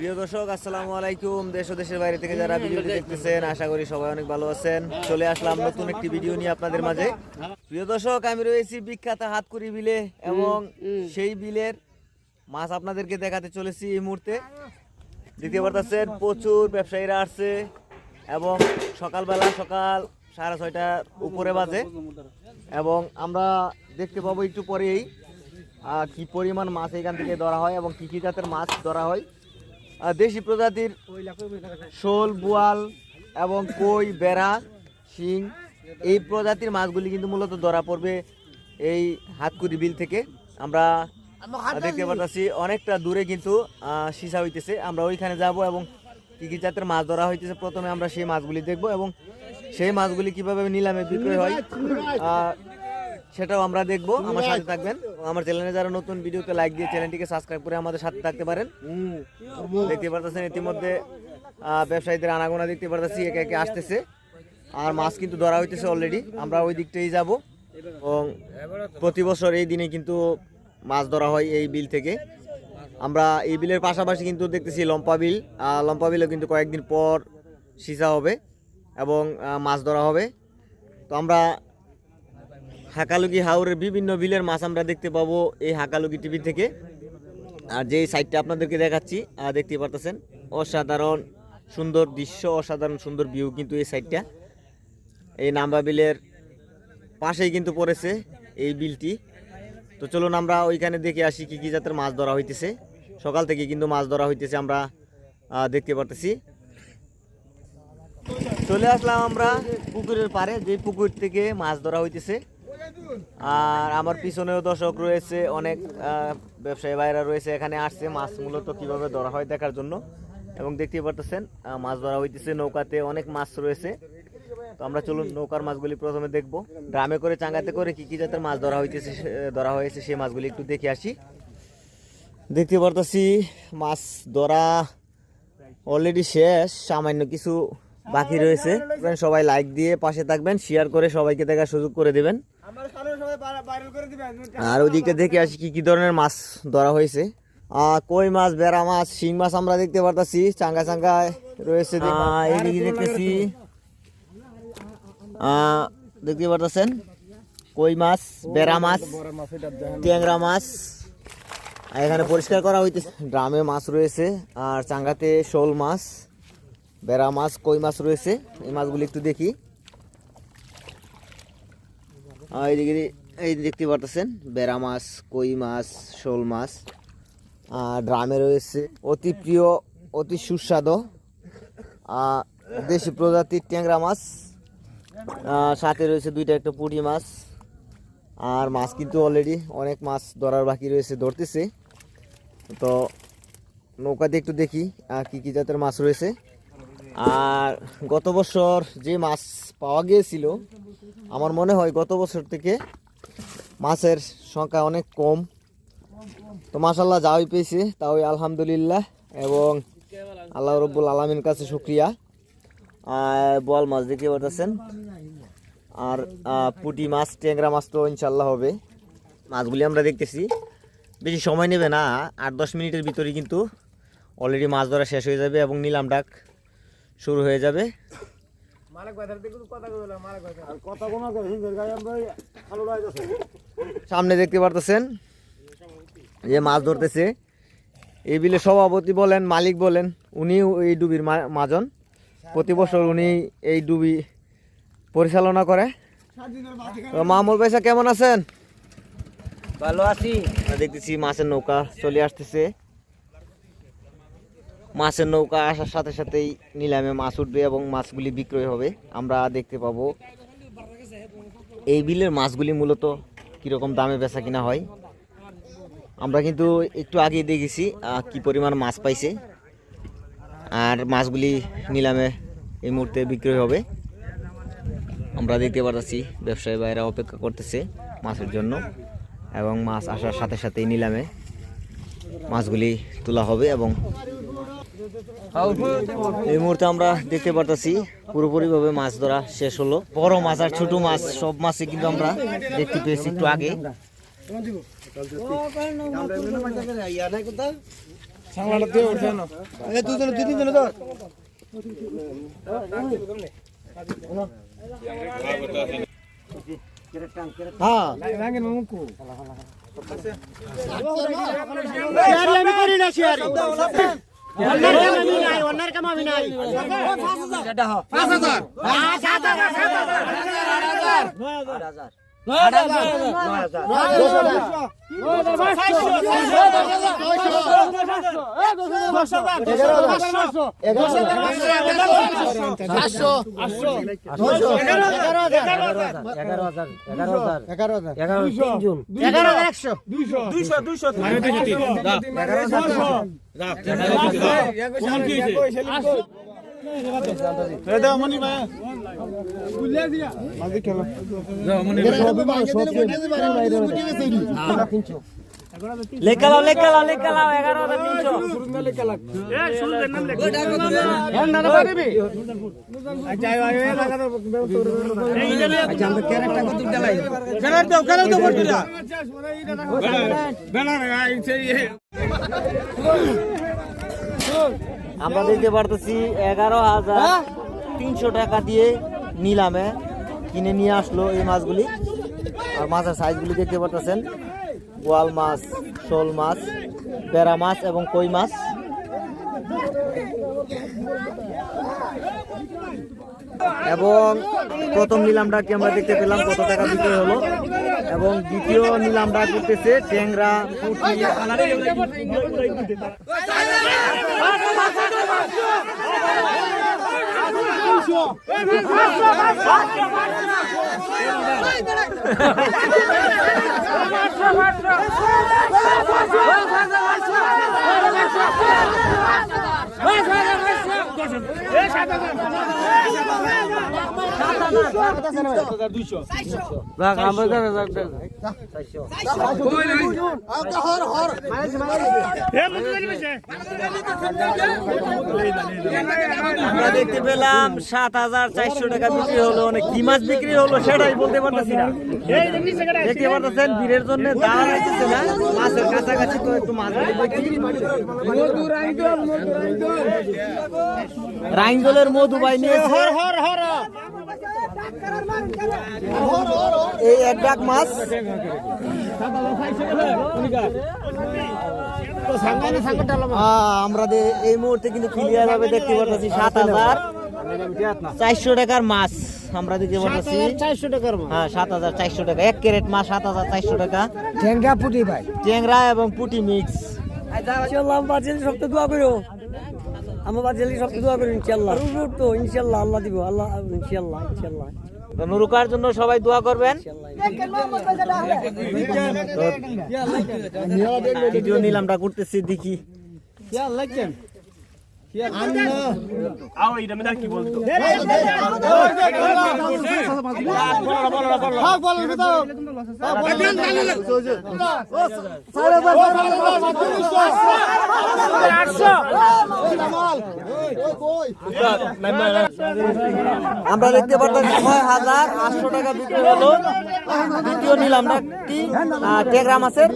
প্রিয় দর্শক আসসালামু আলাইকুম। দেশ ও দেশের বাইরে থেকে যারা ভিডিওটি দেখতেছেন আশা করি সবাই অনেক ভালো আছেন। চলে আসলাম নতুন একটি ভিডিও নিয়ে আপনাদের মাঝে। প্রিয় দর্শক আমি রয়েছি বিখ্যাত হাতকুড়ি বিলে এবং সেই বিলের মাছ আপনাদেরকে দেখাতে চলেছি এই মুহূর্তে। দ্বিতীয় পারতেছেন প্রচুর ব্যবসায়ীরা আসছে এবং সকালবেলা সকাল সাড়ে ছয়টার উপরে বাজে। এবং আমরা দেখতে পাবো একটু পরেই কি পরিমাণ মাছ এখান থেকে ধরা হয় এবং কি কি জাতের মাছ ধরা হয়। দেশি প্রজাতির শোল, বোয়াল এবং কই, বেড়া, শিং, এই প্রজাতির মাছগুলি কিন্তু মূলত ধরা পড়বে এই হাতকুড়ি বিল থেকে। আমরা দেখতে পাচ্ছি অনেকটা দূরে কিন্তু সিসা হইতেছে। আমরা ওইখানে যাব এবং কি কি জাতের মাছ ধরা হইতেছে প্রথমে আমরা সেই মাছগুলি দেখব এবং সেই মাছগুলি কীভাবে নিলামে বিক্রয় হয় সেটাও আমরা দেখব। আমার সাথে থাকবেন। আমার চ্যানেলে যারা নতুন ভিডিওতে লাইক দিয়ে চ্যানেলটিকে সাবস্ক্রাইব করে আমাদের সাথে থাকতে পারেন। দেখতে পারতেছেন ইতিমধ্যে ব্যবসায়ীদের আনাগোনা দেখতে পারতেছি, একে একে আসতেছে। আর মাছ কিন্তু ধরা হইতেছে অলরেডি আমরা ওই দিকটাই যাব। এবং প্রতি বছর এই দিনে কিন্তু মাছ ধরা হয় এই বিল থেকে। আমরা এই বিলের পাশাপাশি কিন্তু দেখতেছি লম্পা বিল লম্পা বিলেও কিন্তু কয়েকদিন পর সিসা হবে এবং মাছ ধরা হবে। তো আমরা হাকালুকি হাওরের বিভিন্ন বিলের মাছ আমরা দেখতে পাবো এই হাকালুকি টিভি থেকে। আর যেই সাইডটা আপনাদেরকে দেখাচ্ছি দেখতে পারতেছেন, অসাধারণ সুন্দর দৃশ্য, অসাধারণ সুন্দর ভিউ কিন্তু এই সাইডটা এই নাম্বা বিলের পাশেই কিন্তু পড়েছে এই বিলটি। তো চলুন আমরা ওইখানে দেখে আসি কি কি জাতের মাছ ধরা হইতেছে। সকাল থেকে কিন্তু মাছ ধরা হইতেছে আমরা দেখতে পারতেছি। চলে আসলাম আমরা পুকুরের পারে যে পুকুর থেকে মাছ ধরা হইতেছে। আর আমার পিছনেও দর্শক রয়েছে, অনেক ব্যবসায়ী ভাইরা রয়েছে, এখানে আসছে মাছ মূলত কীভাবে ধরা হয় দেখার জন্য। এবং দেখতে পারতেছেন মাছ ধরা হইতেছে নৌকাতে, অনেক মাছ রয়েছে। তো আমরা চলুন নৌকার মাছগুলি প্রথমে দেখব। ড্রামে করে, চাঙ্গাতে করে কি কি জাতের মাছ ধরা হইতেছে ধরা হয়েছে সেই মাছগুলি একটু দেখে আসি। দেখতে পারতেছি, মাছ ধরা অলরেডি শেষ, সামান্য কিছু বাকি রয়েছে। সবাই লাইক দিয়ে পাশে থাকবেন শেয়ার করে সবাইকে দেখার সুযোগ করে দিবেন। আর ওদিকে দেখে আসি কি কি ধরনের মাছ ধরা হয়েছে। কই মাছ বেড়া মাছ শিং মাছ আমরা দেখতে পারতাছি। চাঙ্গা চাঙ্গা রয়েছে দেখতেছি। দেখতে পারতেছেন? কই মাছ বেড়া মাছ ট্যাংরা মাছ। এখানে পরিষ্কার করা হইতেছে ড্রামে মাছ রয়েছে। আর চাঙ্গাতে শোল মাছ বেড়া মাছ কই মাছ রয়েছে? এই মাছগুলি একটু দেখি। আর এইদিকে দি- এই দেখতে পারতেছেন, বেড়া মাছ, কই মাছ, শোল মাছ, আর ড্রামে রয়েছে। অতি প্রিয়, অতি সুস্বাদু দেশি প্রজাতির ট্যাংরা মাছ। সাথে রয়েছে দুইটা একটা পুঁটি মাছ। আর মাছ কিন্তু অলরেডি অনেক মাছ ধরার বাকি রয়েছে, ধরতেছে। তো নৌকাতে একটু দেখি আর কী কি জাতের মাছ রয়েছে। আর গত বছর যে মাছ পাওয়া গিয়েছিল, আমার মনে হয় গত বছর থেকে মাছের সংখ্যা অনেক কম। তো মাসাল্লাহ যাওয়াই পেয়েছি তাও আলহামদুলিল্লাহ এবং আল্লাহ রব্বুল আলমীর কাছে শুক্রিয়া। আর বল মাছ দেখতে পাচ্ছেন আর পুটি মাছ ট্যাংরা মাছ তো ইনশাল্লাহ হবে। মাছগুলি আমরা দেখতেছি। বেশি সময় নেবে না আট দশ মিনিটের ভিতরে কিন্তু অলরেডি মাছ ধরা শেষ হয়ে যাবে এবং নিলাম ডাক শুরু হয়ে যাবে। সামনে দেখতে পারতেছেন? যে মাছ ধরতেছে। এই বিলে সভাপতি বলেন মালিক বলেন উনিও এই ডুবির মাজন। প্রতি বছর উনি এই ডুবি পরিচালনা করে। মামুল পয়সা কেমন আছেন? ভালো আছি। দেখতেছি মাছের নৌকা চলে আসতেছে। মাছের নৌকা আসার সাথে সাথেই নিলামে মাছ উঠবে এবং মাছগুলি বিক্রয় হবে। আমরা দেখতে পাবো এই বিলের মাছগুলি মূলত কীরকম দামে বেচা কিনা হয়। আমরা কিন্তু একটু আগে দেখেছি কি পরিমাণ মাছ পাইছে। আর মাছগুলি নিলামে এই মুহূর্তে বিক্রয় হবে। আমরা দেখতে পারতেছি, ব্যবসায়ী ভাইরা অপেক্ষা করতেছে মাছের জন্য এবং মাছ আসার সাথে সাথেই নিলামে মাছগুলি তোলা হবে এবং এই মুহূর্তে আমরা দেখতে পারতেছি, পুরোপুরিভাবে মাছ ধরা শেষ হলো। বড় মাছ আর ছোট মাছ, সব মাছই কিন্তু আমরা দেখতে পেয়েছি একটু আগে। এগারো হাজার নয় হাজার। এগারো এগারো হাজার তিনশো আমরা দেখতে পারতেছি এগারো হাজার তিনশো টাকা দিয়ে নিলামে কিনে নিয়ে আসলো এই মাছগুলি আর মাছের সাইজগুলি দেখতে পারতেছেন বোয়াল মাছ, শোল মাছ, বেড়া মাছ এবং কই মাছ। এবং প্রথম নিলাম কি আমরা দেখতে পেলাম কত টাকা বিক্রি হলো। এবং দ্বিতীয় নিলামটা করতেছে ট্যাংরা, পুঁটি এই সাত আমরা দেখতে পেলাম সাত হাজার চারশো টাকা বিক্রি হলো, অনেক কি মাছ বিক্রি হলো সেটাই বলতে পারতেছি না। দেখতে পারতেছেন বীরের জন্য দাঁড়া না। মাছের কাছাকাছি তো একটু মাছ রাইঙ্গলের মধু ভাই এই এক ডাক মাছ। আমরা এই মুহূর্তে কিন্তু ক্লিয়ার ভাবে দেখতে পাচ্ছি সাত হাজার চারশো টাকার মাছ আমরা দেখতে পাচ্ছি চারশো টাকার হ্যাঁ সাত হাজার চারশো টাকা। এক ক্যারেট মাছ সাত হাজার চারশো টাকা। ঠেঙ্গা পুটি ভাই। ট্যাংরা এবং পুটি মিক্স আমার বাচ্চালি সব তো দোয়া করো। আমার বাচ্চালি সব তো দোয়া করো ইনশাল্লাহ তো ইনশাল্লাহ আল্লাহ দিব। আল্লাহ ইনশাল্লাহ ইনশাল্লাহ তো নুরুকার জন্য সবাই দোয়া করবেন। ভিডিও নিলামটা করতেছি দেখি। আমরা দেখতে পারতাম ছয় হাজার আটশো টাকা বিক্রি হলো। দ্বিতীয় একটি আহ, টেকরা মাছের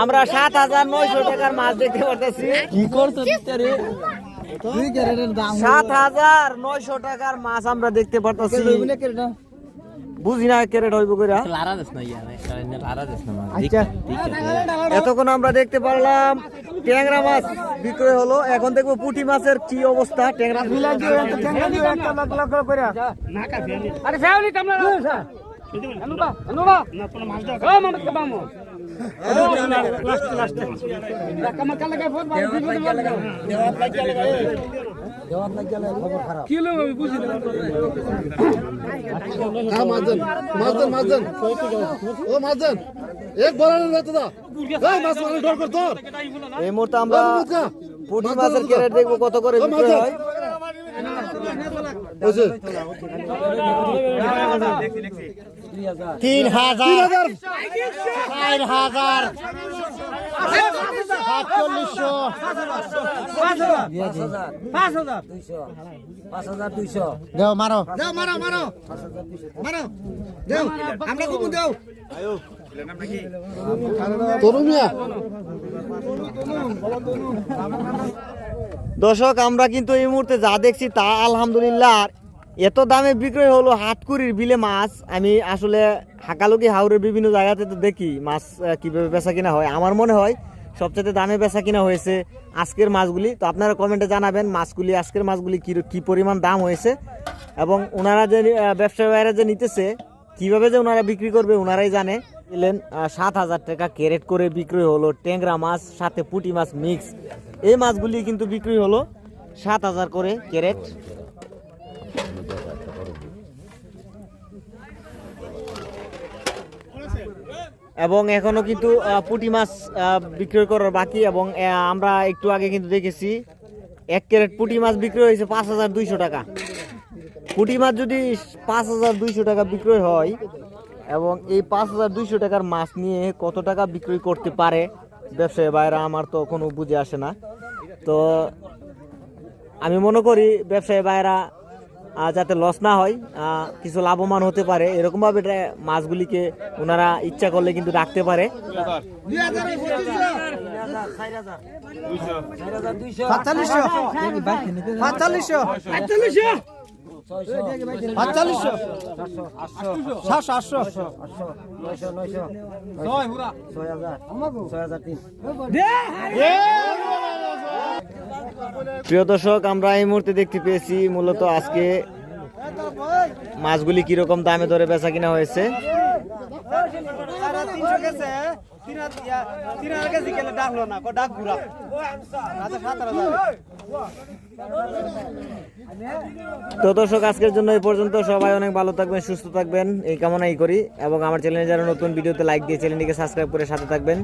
আমরা সাত হাজার নয়শো টাকার মাছ দেখতে পারতেছি। কি করতো সাত হাজার নয়শো টাকার মাছ আমরা দেখতে পারতেছি। বুঝি না ক্যারেট হইব করে আচ্ছা। এতক্ষণ আমরা দেখতে পারলাম ট্যাংরা মাছ বিক্রয় হলো। এখন দেখব পুঁটি মাছের কি অবস্থা ট্যাংরা আরে এক বলার এই মুহূর্তে আমরা পুঁটি মাছের ক্যারেট দেখব কত করে বিক্রি তিন হাজার। চার হাজার। সাতচল্লিশশো। দেও মারো। দাও মারো মারো। মারো। দাও আমরা কবু দাও। তরু দর্শক আমরা কিন্তু এই মুহূর্তে যা দেখছি তা আলহামদুলিল্লাহ। আর এত দামে বিক্রয় হলো হাটকুরির বিলে মাছ। আমি আসলে হাকালুকি হাওড়ের বিভিন্ন জায়গাতে তো দেখি মাছ কীভাবে বেচা কিনা হয়। আমার মনে হয় সবচেয়ে দামে বেচা কিনা হয়েছে আজকের মাছগুলি। তো আপনারা কমেন্টে জানাবেন মাছগুলি, আজকের মাছগুলি কি, কী পরিমাণ দাম হয়েছে এবং ওনারা যে ব্যবসায়ী ভাইরা যে নিতেছে, কীভাবে যে ওনারা বিক্রি করবে ওনারাই জানে। দিলেন সাত হাজার টাকা ক্যারেট করে বিক্রি হলো, ট্যাংরা মাছ, সাথে পুঁটি মাছ মিক্স। এই মাছগুলি কিন্তু বিক্রি হলো সাত হাজার করে ক্যারেট। এবং এখনও কিন্তু পুঁটি মাছ বিক্রয় করার বাকি এবং আমরা একটু আগে কিন্তু দেখেছি এক ক্যারেট পুঁটি মাছ বিক্রয় হয়েছে পাঁচ হাজার দুইশো টাকা। পুঁটি মাছ যদি পাঁচ হাজার দুইশো টাকা বিক্রয় হয় এবং এই পাঁচ হাজার দুইশো টাকার মাছ নিয়ে কত টাকা বিক্রয় করতে পারে? ব্যবসায়ী বাইরা আমার তো কোনো বুঝে আসে না। তো আমি মনে করি ব্যবসায়ী আহ, যাতে লস না হয় কিছু লাভবান হতে পারে। এরকমভাবে মাছগুলিকে ওনারা ইচ্ছা করলে কিন্তু রাখতে পারে। সাতচল্লিশশো। সাতশো আটশো প্রিয় দর্শক, আমরা এই মুহূর্তে দেখতে পেয়েছি মূলত আজকে মাছগুলি কীরকম দামে ধরে বেচা কিনা হয়েছে। তো দর্শক, আজকের জন্য এই পর্যন্ত। সবাই অনেক ভালো থাকবেন, সুস্থ থাকবেন। এই কামনাই করি এবং আমার চ্যানেলে যারা নতুন, ভিডিওতে লাইক দিয়ে চ্যানেলটিকে সাবস্ক্রাইব করে সাথে থাকবেন।